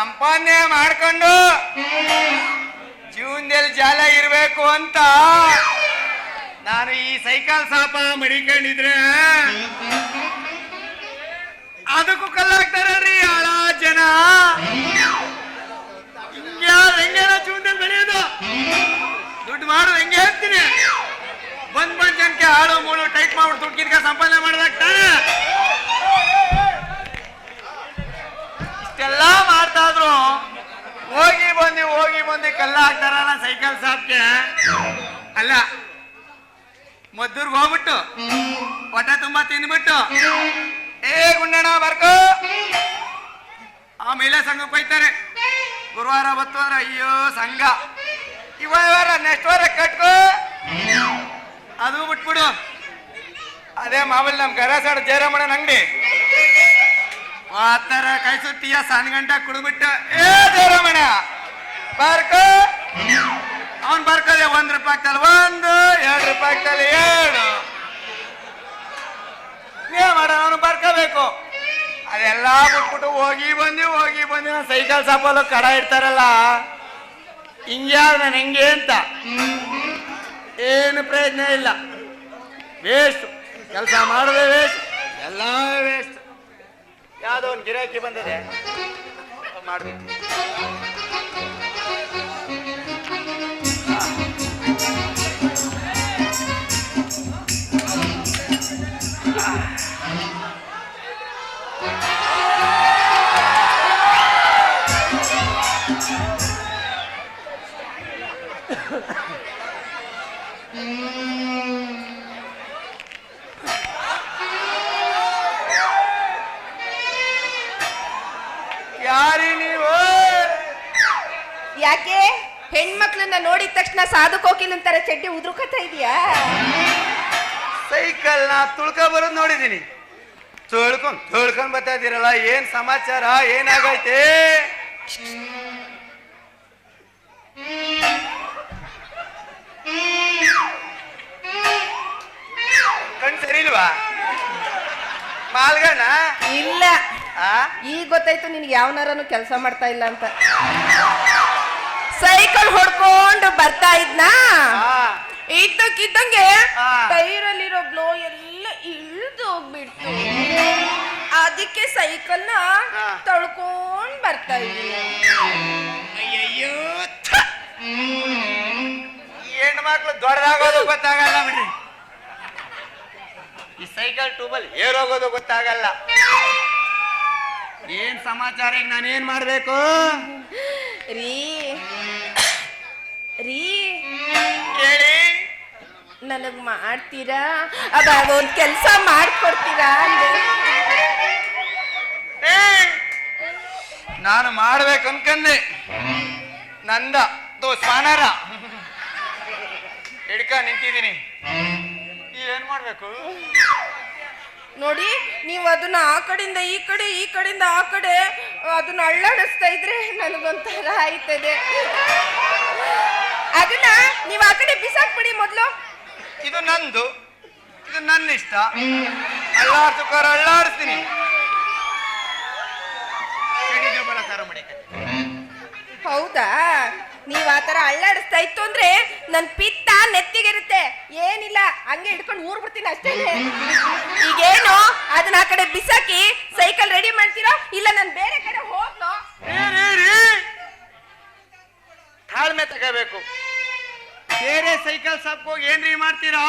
ಸಂಪಾದನೆ ಮಾಡ್ಕೊಂಡು ಜೀವನದಲ್ಲಿ ಜಾಲ ಇರ್ಬೇಕು ಅಂತ ನಾನು ಈ ಸೈಕಲ್ ಸಾಪ ಮಡಿಕೊಂಡಿದ್ರೆ ಅದಕ್ಕೂ ಕಲ್ಲಾಗ್ತಾರಲ್ರಿ ಆಳ ಜನ. ಹೆಂಗೇನ ಜೀವನದಲ್ಲಿ ಬೆಳೆಯೋದು? ದುಡ್ಡು ಮಾಡೋದು ಹೆಂಗೆ ಹೇಳ್ತೀನಿ? ಬಂದ್ ಬಂದ್ ಜನಕ್ಕೆ ಹಾಳು, ಮೂಳು ಟೈಟ್ ಮಾಡ್ಬಿಟ್ಟು ದುಡ್ಡು ಸಂಪಾದನೆ ಮಾಡ್ದಾಗ್ತಾನೆ ಇಷ್ಟೆಲ್ಲ ಮಾಡ್ತಾ ಇದ್ರು ಹೋಗಿ ಬಂದು ಹೋಗಿ ಬಂದು ಕಲ್ಲ ಹಾಕ್ತಾರಲ್ಲ ಸೈಕಲ್ ಸಾಪ್ಗೆ ಅಲ್ಲ, ಮದ್ದೂರ್ಗೆ ಹೋಗ್ಬಿಟ್ಟು ಹೊಟ್ಟೆ ತುಂಬಾ ತಿಂದ್ಬಿಟ್ಟು ಏ ಗುಂಡಣ ಬರ್ಕೋ. ಆ ಮಹಿಳಾ ಸಂಘಕ್ಕೆ ಹೋಯ್ತಾರೆ. ಗುರುವಾರ ಬತ್ತು ಅಂದ್ರೆ ಅಯ್ಯೋ ಸಂಘ. ಇವರ ವಾರ ನೆಕ್ಸ್ಟ್ ವಾರ ಕಟ್ಕೋ. ಅದು ಬಿಟ್ಬಿಡು. ಅದೇ ಮಾಮೂಲಿ ನಮ್ ಗರಾಸಾಡ್ ಜಯರಾಮಣ್ಣನ ಅಂಗಡಿ. ಆ ತರ ಕೈ ಸುತ್ತಿಯ ಸಣ್ಣ ಗಂಟ ಕುಡ್ಬಿಟ್ಟು ಏ ದೇವರಮಣ, ಬರ್ಕೋ. ಅವನ್ ಬರ್ಕೋದೆ ಒಂದ್ ರೂಪಾಯಿ ಆಗ್ತಲ್ಲ ಒಂದು, ಎರಡು ರೂಪಾಯಿ ಆಗ್ತಲ್ಲ ಎರಡು. ಏ ಮಾಡ ಅವನು ಬರ್ಕೋಬೇಕು. ಅದೆಲ್ಲ ಬಿಟ್ಬಿಟ್ಟು ಹೋಗಿ ಬಂದು ಹೋಗಿ ಬಂದು ಸೈಕಲ್ ಸಾಪಲು ಕಡ ಇಡ್ತಾರಲ್ಲ. ಹಿಂಗ್ಯಾರ ನಾನು ಹೆಂಗೆ ಅಂತ. ಏನು ಪ್ರಯತ್ನ ಇಲ್ಲ. ವೇಸ್ಟ್ ಕೆಲಸ ಮಾಡೋದೇ ವೇಸ್ಟ್ ಎಲ್ಲ ವೇಸ್ಟ್ ಯಾವುದೋ ಒಂದು ಗಿರಾಕಿ ಬಂದಿದೆ. ಮಾಡ್ಬೇಕು. ಕೋಕಿಲ್ ಅಂತಾರೆ ಚಡ್ಡಿ ಉದುರುಕತ್ತಾ ಇದೆಯಾ? ಸೈಕಲ್ ನಾ ತುಳ್ಕ ಬರೋದು ನೋಡಿದೀನಿ. ತೊಳ್ಕೊಂಡ್ ತೊಳ್ಕೊಂಡ್ ಬರ್ತಾ ಇದೀರಲ್ಲ ಏನ್ ಸಮಾಚಾರ ಏನಾಗೈತೆ? ಕಣ್ ಸರಿ ಇಲ್ವಾ ಮಾಲ್ಗಣ ಇಲ್ಲ. ಆ? ಈಗ ಗೊತ್ತಾಯ್ತು ನಿನ್ಗೆ ಯಾವನಾರನು ಕೆಲಸ ಮಾಡ್ತಾ ಇಲ್ಲ ಅಂತ. ಸೈಕಲ್ ಹೊಡ್ಕೊಂಡು ಬರ್ತಾ ಇದ್ನಾ? ಇದ್ದಕ್ಕಿದ್ದಂಗೆ. ಟೈರಲ್ಲಿರೋ ಬ್ಲೋ ಎಲ್ಲ ಇಳಿದು ಹೋಗ್ಬಿಡ್ತು. ಅದಕ್ಕೆ ಸೈಕಲ್ನ ನ ತಳ್ಕೊಂಡ್ ಬರ್ತಾ ಇದ್ದೀನಿ ಅಯ್ಯಯ್ಯೋ ಹೆಣ್ಮಕ್ಳು ದೊಡ್ಡದಾಗೋದು ಗೊತ್ತಾಗಲ್ಲ ಬಿಡಿ ಈ ಸೈಕಲ್ ಟ್ಯೂಬಲ್ ಏರೋಗೋದು ಗೊತ್ತಾಗಲ್ಲ. ಏನ್ ಸಮಾಚಾರ ಈಗ ನಾನು ಏನ್ ಮಾಡ್ಬೇಕು? ರೀ ರೀ? ಹೇಳಿ ನನಗ್ ಮಾಡ್ತೀರಾ? ಅದಾಗ ಒಂದ್ ಕೆಲ್ಸ ಮಾಡ್ಕೊಡ್ತೀರಾ ಅಂದೆ. ಏ, ನಾನು ಮಾಡ್ಬೇಕು ಅನ್ಕಂದೆ. ನಂದ ತೋ ಸ್ವಾನಾರ ಹಿಡ್ಕ ನಿಂತಿದ್ದೀನಿ. ಏನ್ ಮಾಡ್ಬೇಕು? ನೋಡಿ ನೀವು ಅದನ್ನ ಆ ಕಡೆಯಿಂದ ಈ ಕಡೆ ಈ ಕಡೆಯಿಂದ ಆ ಕಡೆ ಅದನ್ನ ಅಳ್ಳಾಡಿಸ್ತಾ ಇದ್ರೆ ನನಗೊಂಥರ ಆಯ್ತದೆ. ನೀವು ಆ ಕಡೆ ಬಿಸಾಕ್ಬಿಡಿ ಮೊದಲು. ಇದು ನಂದು ಇದು ನನ್ನ ಇಷ್ಟ ಅಳ್ಳಾಡಿಸ್ತೀನಿ. ಕಡಿಗೆ ಹೌದಾ? ನೀವ್ ಆ ತರ ಅಳ್ಳಾಡಿಸ್ತಾ ಇತ್ತು ಅಂದ್ರೆ ನನ್ ಪಿತ್ತ ನೆತ್ತಿಗಿರುತ್ತೆ. ಏನಿಲ್ಲ ಹಂಗೆ ಹಿಡ್ಕೊಂಡು ಊರ್ ಬಿಡ್ತೀನಿ ಅಷ್ಟೇ ಈಗೇನು? ಅದನ್ನ ಆ ಕಡೆ ಬಿಸಾಕಿ ಸೈಕಲ್ ರೆಡಿ ಮಾಡ್ತೀರಾ? ಇಲ್ಲ ನಾನು ಬೇರೆ ಕಡೆ ಹೋಗ್ನೋ. ತಾಳ್ಮೆ ತಗೋಬೇಕು. ಬೇರೆ ಸೈಕಲ್ ಶಾಪ್ ಹೋಗಿ ಏನ್ರಿ ಮಾಡ್ತೀರಾ?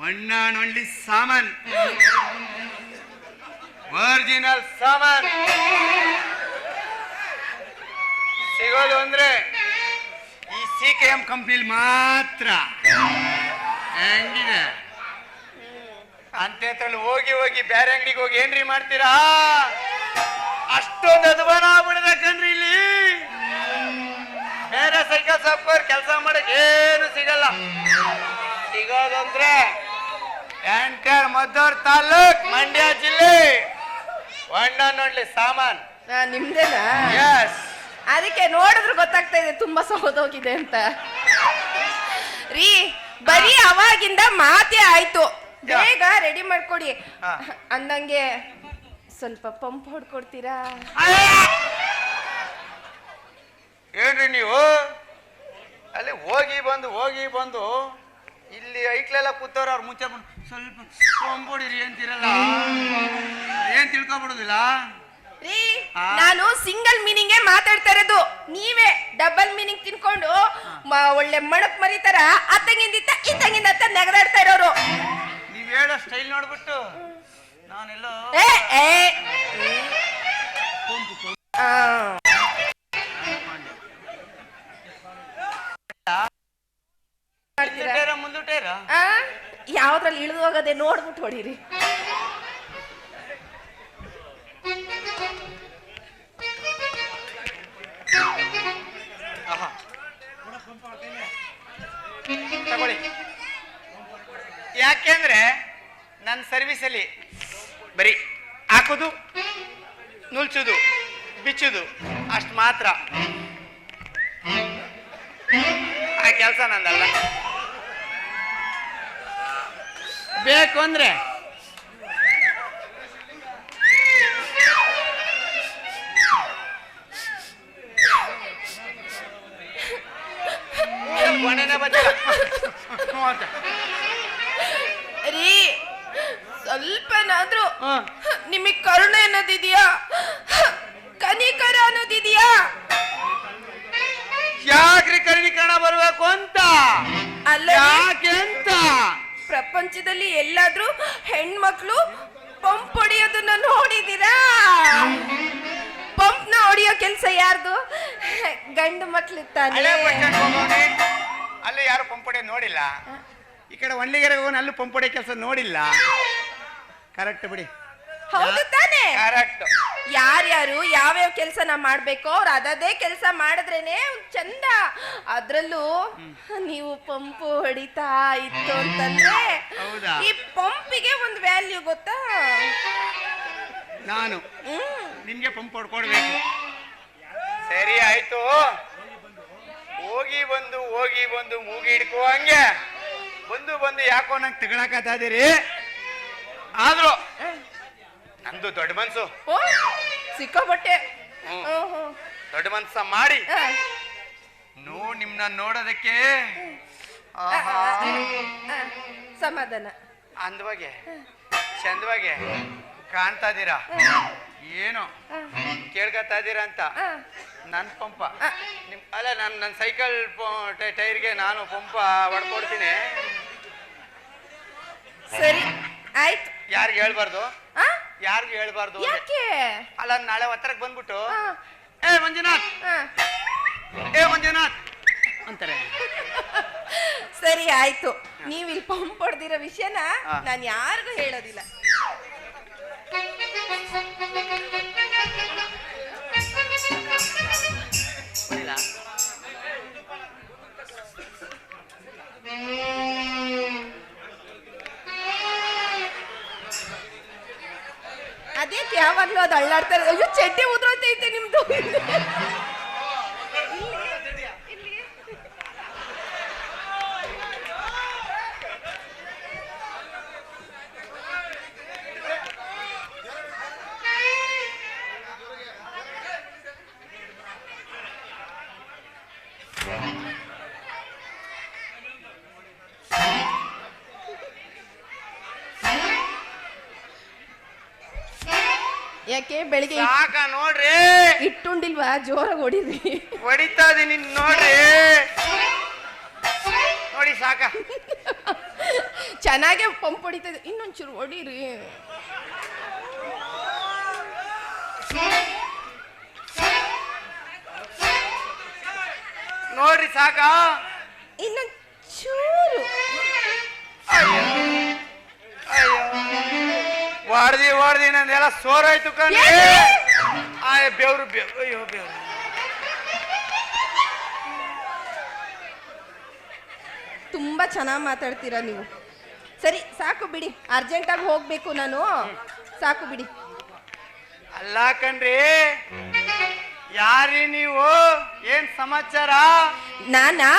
ಬಣ್ಣ ನೊಳ್ಳಿ ಸಾಮಾನ್. ಒರಿಜಿನಲ್ ಸಾಮಾನ್. ಸಿಗೋದು ಅಂದ್ರೆ ಈ ಸಿ ಕೆ ಎಂ ಕಂಪ್ನಿಲಿ ಮಾತ್ರ. ಹೆಂಗಿದೆ? ಅಂತೇತಲ್ಲಿ ಹೋಗಿ ಹೋಗಿ ಬೇರೆ ಅಂಗಡಿಗೆ ಹೋಗಿ ಏನ್ರಿ ಮಾಡ್ತೀರಾ? ಅಷ್ಟೊಂದು ಅಧ್ವಾನ ಆಗ್ಬಿಡದ ಸೈಕಲ್ ಸಾಫ್ಟ್ವೇರ್ ಕೆಲಸ ಮಾಡಕ್ ಏನು ಸಿಗಲ್ಲ. ಸಿಗೋದಂದ್ರೆ ಎಂಟರ್ ಮದ್ದೂರ್ ತಾಲೂಕ್ ಮಂಡ್ಯ ಜಿಲ್ಲೆ ಒಣ್ಣ ನೋಡ್ಲಿ ಸಾಮಾನ್ ನಿಮ್ದೇನಾ? ಎಸ್ ಅದಕ್ಕೆ ನೋಡಿದ್ರು ಗೊತ್ತಾಗ್ತಾ ಇದೆ ತುಂಬಾ ಸೋದೋಗಿದೆ ಅಂತ. ರೀ ಬರೀ ಅವಾಗಿಂದ ಮಾತೇ ಆಯ್ತು. ಬೇಗ ರೆಡಿ ಮಾಡ್ಕೊಡಿ. ಅಂದಂಗೆ ಸ್ವಲ್ಪ ಪಂಪ್ ಹೊಡ್ಕೊಡ್ತೀರಾ? ಏನ್ರಿ ನೀವು. ಅಲ್ಲಿ ಹೋಗಿ ಬಂದು ಹೋಗಿ ಬಂದು ಇಲ್ಲಿ ಐಕ್ಲೆಲ್ಲ ಕೂತವ್ರು ಅವ್ರು ಮುಂಚೆ ಬಂದು ಸ್ವಲ್ಪ ಕೊಂಬಿಡಿರಿ ಅಂತಿರಲ್ಲ? ಏನ್ ತಿಳ್ಕೊಬಿಡುದಿಲ್ಲ? ರೀ ನಾನು ಸಿಂಗಲ್ ಮೀನಿಂಗ್ ಮಾತಾಡ್ತಾ ಇರೋದು. ನೀವೇ ಡಬಲ್ ಮೀನಿಂಗ್ ತಿನ್ಕೊಂಡು ಒಳ್ಳೆ ಮಣಕ್ ಮರಿತಾರ ಅತ್ತಂಗಿಂದ ಇತ್ತಂಗಿಂದ ಅತ್ತ ನೆಗದಾಡ್ತಾ ಇರೋರು. ನೀವ್ ಹೇಳೋ ಸ್ಟೈಲ್ ನೋಡ್ಬಿಟ್ಟು ನಾನೆಲ್ಲೋ ಯಾವ್ದ್ರಲ್ಲಿ ಇಳಿದು ಹೋಗದೆ ನೋಡ್ಬಿಟ್ಟು ಹೊಡೀರಿ. ಯಾಕೆಂದ್ರೆ ನನ್ನ ಸರ್ವಿಸಲ್ಲಿ ಬರೀ ಹಾಕುದು ನುಲ್ಚುದು ಬಿಚ್ಚುದು ಅಷ್ಟು ಮಾತ್ರ. ಕೆಲಸ ನಂದಲ್ಲ. ಬೇಕು ಅಂದ್ರೆ. ರೀ ಸ್ವಲ್ಪನಾದ್ರೂ ಹ್ಮ್. ನಿಮಗ್ ಕರುಣೆ ಅನ್ನೋದಿದ್ಯಾ? ಕನಿಕರ ಅನ್ನೋದಿದ್ಯಾ? ಅಂತ ಅಲ್ಲ ರೀ, ಯಾಕೆ ಅಂತ ಪ್ರಪಂಚದಲ್ಲಿ ಎಲ್ಲಾದ್ರೂ ಹೆಣ್ಮಕ್ಳು ಪಂಪ್ ಹೊಡಿಯೋದನ್ನ ನೋಡಿದೀರಾ ಪಂಪ್ನ ಹೊಡಿಯೋ ಕೆಲ್ಸ ಯಾರ್ದು? ಗಂಡು ಮಕ್ಳು ತಾನೆ. ಹಳೆ ಬಸ್ ಸ್ಟ್ಯಾಂಡ್ ಹೋಗೋನೆ ಅಲ್ಲಿ ಯಾರು ಪಂಪೊಡೆ ನೋಡಿಲ್ಲ. ಈ ಕಡೆ ಒಂಡ್ಲಿಗೆರೆಗೆ ಹೋಗೋಣ ಅಲ್ಲೂ ಪಂಪೊಡೆ ಕೆಲಸ ನೋಡಿಲ್ಲ. ಕರೆಕ್ಟ್ ಬಿಡಿ. ಹೌದು ತಾನೆ. ಕರೆಕ್ಟ್. ಯಾರ್ಯಾರು ಯಾವ್ಯಾವ ಕೆಲ್ಸನ ಮಾಡ್ಬೇಕೋ ಅವ್ರು ಅದದೇ ಕೆಲಸ ಮಾಡಿದ್ರೇನೆ ಒಂದ್ ಚಂದ. ಅದ್ರಲ್ಲೂ ನೀವು ಪಂಪು ಹೊಡಿತಾ ಇತ್ತು ಅಂತಂದ್ರೆ ಹೌದಾ? ಈ ಪಂಪಿಗೆ ಒಂದು ವ್ಯಾಲ್ಯೂ ಗೊತ್ತಾ? ನಾನು? ಹ್ಮ್. ನಿಮ್ಗೆ ಪಂಪ್ ಹೊಡ್ಕೊಡ್ಬೇಕು. ಸರಿ ಆಯ್ತು. ಹೋಗಿ ಬಂದು ಹೋಗಿ ಬಂದು ಮೂಗಿ ಹಿಡ್ಕೋ ಹಂಗೆ. ಬಂದು ಬಂದು ಯಾಕೋ ನಂಗೆ ತಗೊಳಕತ್ತಾ ಇದೀರಿ? ಆದ್ರೂ ನಂದು ದೊಡ್ಡ ಮನ್ಸು. ಓ ಸಿಕ್ಕಾಪಟ್ಟೆ. ಹ್ಮ್. ಹ್ಮ್, ಹ್ಮ್. ದೊಡ್ಡ ಮನ್ಸ ಮಾಡಿ. ನೋ ನಿಮ್ನ ನೋಡೋದಕ್ಕೆ. ಆಹಾ. ಸಮಾಧಾನ. ಅಂದವಾಗೆ ಚಂದವಾಗೆ ಕಾಣ್ತಾ ಇದೀರಾ ಏನು? ಕೇಳ್ಕೊತಾ ಇದೀರಾ ಅಂತ? ನನ್ನ ನನ್ ಪಂಪ. ನಿಮ್ ಅಲ್ಲ ನಾನು ನನ್ನ ಸೈಕಲ್ ಟೈರ್ಗೆ ನಾನು ಪಂಪ ಹೊಡ್ಕೊಡ್ತೀನಿ. ಸರಿ ಆಯ್ತು. ಯಾರಿಗೆ ಹೇಳ್ಬಾರ್ದು? ಆ ಯಾರಿಗೂ ಹೇಳ್ಬಾರ್ದು. ಯಾಕೆ? ಅಲ್ಲ ನಾಳೆ ಹತ್ರಕ್ಕೆ ಬಂದ್ಬಿಟ್ಟು. ಏ ಮಂಜುನಾಥ್! ಏ ಮಂಜುನಾಥ್! ಅಂತಾರೆ. ಸರಿ ಆಯ್ತು. ನೀವು ಇಲ್ಲಿ ಪಂಪ್ ಹೊಡೆದಿರೋ ವಿಷಯನ ನಾನು ಯಾರಿಗೂ ಹೇಳೋದಿಲ್ಲ. ಯಾವಾಗ್ಲೂ ಅದು ಅಳ್ಳಾಡ್ತಾರೆ ಅಯ್ಯೋ ಚಡ್ಡಿ ಉದ್ರೋತೈತೆ ನಿಮ್ದು. ಯಾಕೆ ಬೆಳಿಗ್ಗೆ ಸಾಕ ನೋಡ್ರಿ. ಇಟ್ಟುಂಡಿಲ್ವಾ? ಜೋರಾಗಿ ಹೊಡಿರಿ. ಹೊಡಿತಾ ಇದೀನಿ ನೋಡ್ರಿ. ನೋಡಿ ಸಾಕ. ಚೆನ್ನಾಗೆ ಪಂಪ್ ಹೊಡಿತಾ ಇದೆ. ಇನ್ನೊಂಚೂರು ಹೊಡಿರಿ. ನೋಡ್ರಿ ಸಾಕ. ಇನ್ನೊಂಚೂರು. ಅಯ್ಯೋ. ವಾಡ್ದಿ ವಾಡ್ದಿ ನಂದೆಲ್ಲ ಸೋರಾಯ್ತು ಸೋರ್ ಆಯ್ತು ಆಯ್ ಬೆವ್ರು ಬೆವ್ರು ಅಯ್ಯೋ ಬೆವ್ರು. ತುಂಬಾ ಚೆನ್ನಾಗಿ ಮಾತಾಡ್ತೀರಾ ನೀವು. ಸರಿ ಸಾಕು ಬಿಡಿ. ಅರ್ಜೆಂಟಾಗಿ ಹೋಗ್ಬೇಕು ನಾನು. ಸಾಕು ಬಿಡಿ. ಅಲ್ಲ ಕಣ್ರಿ ಯಾರಿ ನೀವು? ಏನ್ ಸಮಾಚಾರ? ನಾನಾ?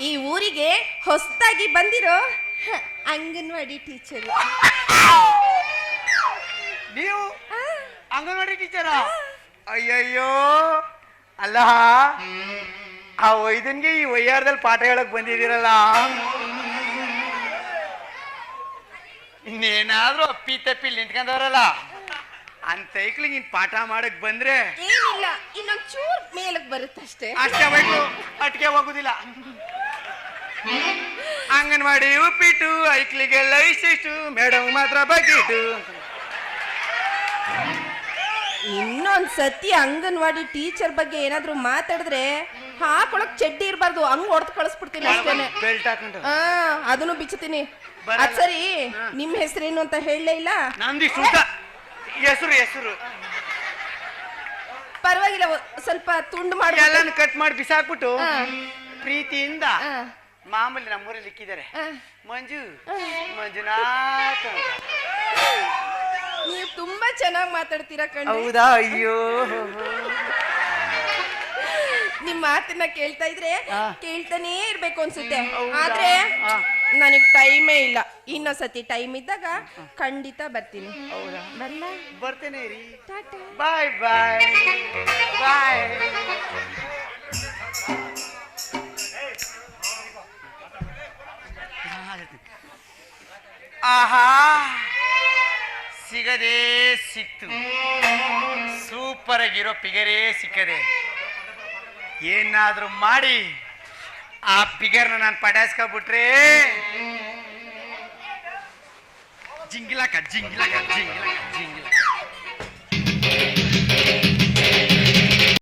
ಈ ಊರಿಗೆ ಹೊಸದಾಗಿ ಬಂದಿರೋ ಅಂಗನವಾಡಿ ಟೀಚರ್. ನೀವು ಅಂಗನವಾಡಿ ಟೀಚರ ಅಯ್ಯಯ್ಯೋ. ಅಲ್ಲ. ಆ ವೈದ್ಯನ್ಗೆ ಈ ವೈಯಾರದಲ್ಲಿ ಪಾಠ ಹೇಳಕ್ ಬಂದಿದ್ದೀರಲ್ಲ. ಇನ್ನೇನಾದ್ರೂ ಅಪ್ಪಿ ತಪ್ಪಿ ನಿಂತ್ಕೊಂಡವ್ರಲ್ಲ. ಅಂತ ಸೈಕ್ಲಿಂಗ್ ಇನ್ ಪಾಠ ಮಾಡಕ್ ಬಂದ್ರೆ ಏನಿಲ್ಲ ಇನ್ನೊಂದ್ ಚೂರ್ ಮೇಲಕ್ ಬರುತ್ತೆ ಅಷ್ಟೇ. ಬೇಕು ಅಟ್ಕೆ ಹೋಗುದಿಲ್ಲ. ಅಂಗನವಾಡಿ ಉಪ್ಪಿಟ್ಟು ಐಕ್ಲಿಗೆಲ್ಲ ಇಷ್ಟಿಷ್ಟು ಮೇಡಮ್ ಮಾತ್ರ ಬಗ್ಗಿಟ್ಟು. ಇನ್ನೊಂದ್ ಸತಿ ಅಂಗನವಾಡಿ ಟೀಚರ್ ಬಗ್ಗೆ ಏನಾದ್ರೂ ಮಾತಾಡಿದ್ರೆ ಹಾಕೊಳಕ್ ಚಡ್ಡಿ ಇರಬಾರ್ದು ಹಂಗ್ ಹೊಡೆದು ಕಳಿಸ್ಬಿಡ್ತೀನಿ ಅಷ್ಟೇನೆ. ಬೆಲ್ಟ್ ಹಾಕೊಂಡು. ಆ ಅದನ್ನು ಬಿಚ್ಚುತ್ತೀನಿ. ಬರಲ್ಲ. ಅದ್ ಸರಿ ನಿಮ್ ಹೆಸರೇನು ಅಂತ ಹೇಳಲೇ ಇಲ್ಲ? ಹೆಸರು ಹೆಸರು. ಪರವಾಗಿಲ್ಲ ಒ- ಸ್ವಲ್ಪ ತುಂಡು ಮಾಡಿ ಎಲ್ಲಾನು ಕಟ್ ಮಾಡಿ ಬಿಸಾಕ್ಬಿಟ್ಟು ಹಾ. ಪ್ರೀತಿಯಿಂದ ಮಾಮೂಲಿ ನಮ್ಮೂರಲ್ಲಿ ಇಕ್ಕಿದ್ದಾರೆ. ಮಂಜು ಮಂಜುನಾಥ್ ಅಂತ. ನೀವು ತುಂಬಾ ಚೆನ್ನಾಗಿ ಮಾತಾಡ್ತೀರಾ ಕಣ್ರಿ ಹೌದಾ? ಅಯ್ಯೋ. ನಿಮ್ ಮಾತನ್ನ ಕೇಳ್ತಾ ಇದ್ರೆ ಆ. ಕೇಳ್ತಾನೇ ಇರ್ಬೇಕು ಅನ್ಸುತ್ತೆ. ಹೌದಾ? ಆದ್ರೆ ಆ. ನನಗ್ ಟೈಮೇ ಇಲ್ಲ. ಇನ್ನೊಂದ್ಸತಿ ಟೈಮ್ ಇದ್ದಾಗ ಖಂಡಿತ ಬರ್ತೀನಿ. ಹೌದಾ? ಬರ್ತೇನೆ ರೀ. ಟಾಟಾ. ಬಾಯ್ ಬಾಯ್. ಬಾಯ್. ಆಹಾ. ಸಿಗದೆ ಸಿಕ್ತು. ಸೂಪರ್ ಆಗಿರೋ ಪಿಗರೇ ಸಿಕ್ಕದೆ. ಏನಾದ್ರೂ ಮಾಡಿ, ಆ ಪಿಗರ್ನ ನಾನು ಪಟಾಯಿಸ್ಕೊಬಿಟ್ರೆ ಜಿಂಗಿಲಕ ಜಿಂಗಿಲಕ ಜಿಂಗಿಲಕ ಜಿಂಗಿಲಕ.